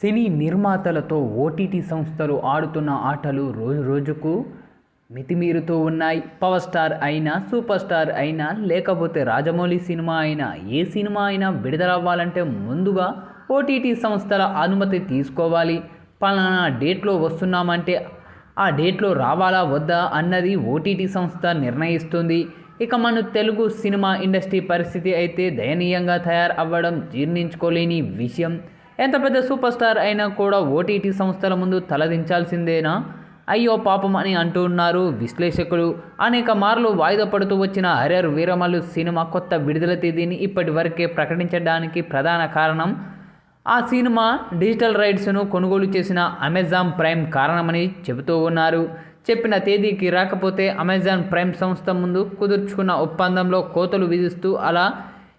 సినీ నిర్మాతలతో OTT సంస్థలు ఆడుతున్న ఆటలు రోజు రోజుకు మితిమీరుతూ ఉన్నాయి. పవర్ స్టార్ అయినా సూపర్ స్టార్ అయినా లేకపోతే రాజమౌళి సినిమా అయినా ఏ సినిమా అయినా విడుదలవ్వాలంటే ముందుగా ఓటీటీ సంస్థల అనుమతి తీసుకోవాలి. పలానా డేట్లో వస్తున్నామంటే ఆ డేట్లో రావాలా వద్దా అన్నది ఓటీటీ సంస్థ నిర్ణయిస్తుంది. ఇక మన తెలుగు సినిమా ఇండస్ట్రీ పరిస్థితి అయితే దయనీయంగా తయారు అవ్వడం జీర్ణించుకోలేని విషయం. ఎంత పెద్ద సూపర్ స్టార్ అయినా కూడా ఓటీటీ సంస్థల ముందు తలదించాల్సిందేనా? అయ్యో పాపం అని అంటున్నారు విశ్లేషకులు. అనేక మార్లు వాయిదా పడుతూ వచ్చిన హరర్ వీరమల్లు సినిమా కొత్త విడుదల తేదీని ఇప్పటి వరకే ప్రకటించడానికి ప్రధాన కారణం ఆ సినిమా డిజిటల్ రైట్స్ను కొనుగోలు చేసిన అమెజాన్ ప్రైమ్ కారణమని చెబుతూ ఉన్నారు. చెప్పిన తేదీకి రాకపోతే అమెజాన్ ప్రైమ్ సంస్థ ముందు కుదుర్చుకున్న ఒప్పందంలో కోతలు విధిస్తూ అలా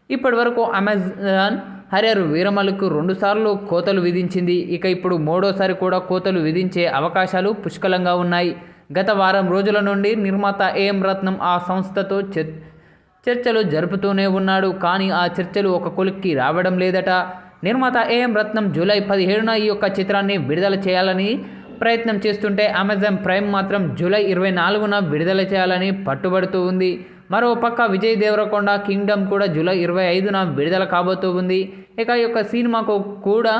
ఇప్పటి వరకు అమెజాన్ హరియర్ వీరమలకు రెండుసార్లు కోతలు విధించింది. ఇక ఇప్పుడు మూడోసారి కూడా కోతలు విధించే అవకాశాలు పుష్కలంగా ఉన్నాయి. గత వారం రోజుల నుండి నిర్మాత ఏఎం రత్నం ఆ సంస్థతో చర్ చర్చలు జరుపుతూనే ఉన్నాడు. కానీ ఆ చర్చలు ఒక కొలిక్కి రావడం లేదట. నిర్మాత ఏఎం రత్నం జూలై పదిహేడున ఈ యొక్క చిత్రాన్ని విడుదల చేయాలని ప్రయత్నం చేస్తుంటే అమెజాన్ ప్రైమ్ మాత్రం జూలై ఇరవై నాలుగున విడుదల చేయాలని పట్టుబడుతూ ఉంది. మరో పక్క విజయ్ దేవరకొండ కింగ్డమ్ కూడా జూలై ఇరవై ఐదున విడుదల కాబోతూ ఉంది. ఇక ఈ యొక్క సినిమాకు కూడా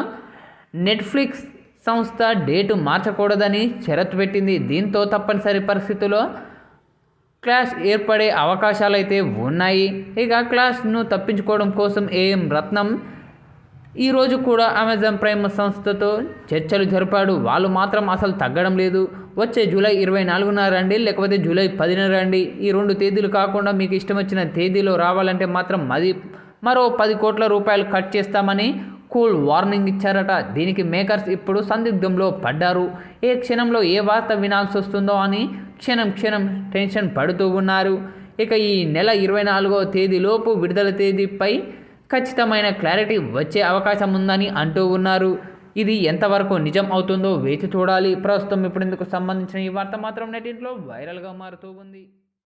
నెట్ఫ్లిక్స్ సంస్థ డేటు మార్చకూడదని షరతు పెట్టింది. దీంతో తప్పనిసరి పరిస్థితుల్లో క్లాష్ ఏర్పడే అవకాశాలు అయితే ఉన్నాయి. ఇక క్లాష్ను తప్పించుకోవడం కోసం ఏఎం రత్నం ఈరోజు కూడా అమెజాన్ ప్రైమ్ సంస్థతో చర్చలు జరిపాడు. వాళ్ళు మాత్రం అసలు తగ్గడం లేదు. వచ్చే జూలై ఇరవై నాలుగున రండి లేకపోతే జూలై పదిన రండి. ఈ రెండు తేదీలు కాకుండా మీకు ఇష్టం వచ్చిన తేదీలో రావాలంటే మాత్రం మది మరో పది కోట్ల రూపాయలు కట్ చేస్తామని కూల్ వార్నింగ్ ఇచ్చారట. దీనికి మేకర్స్ ఇప్పుడు సందిగ్ధంలో పడ్డారు. ఏ క్షణంలో ఏ వార్త వినాల్సి వస్తుందో అని క్షణం క్షణం టెన్షన్ పడుతూ ఉన్నారు. ఇక ఈ నెల ఇరవై నాలుగో తేదీలోపు విడుదల తేదీపై ఖచ్చితమైన క్లారిటీ వచ్చే అవకాశం ఉందని అంటూ ఉన్నారు. ఇది ఎంతవరకు నిజం అవుతుందో వేచి చూడాలి. ప్రస్తుతం ఇప్పుడు ఇందుకు సంబంధించిన ఈ వార్త మాత్రం నెటింట్లో వైరల్గా మారుతూ ఉంది.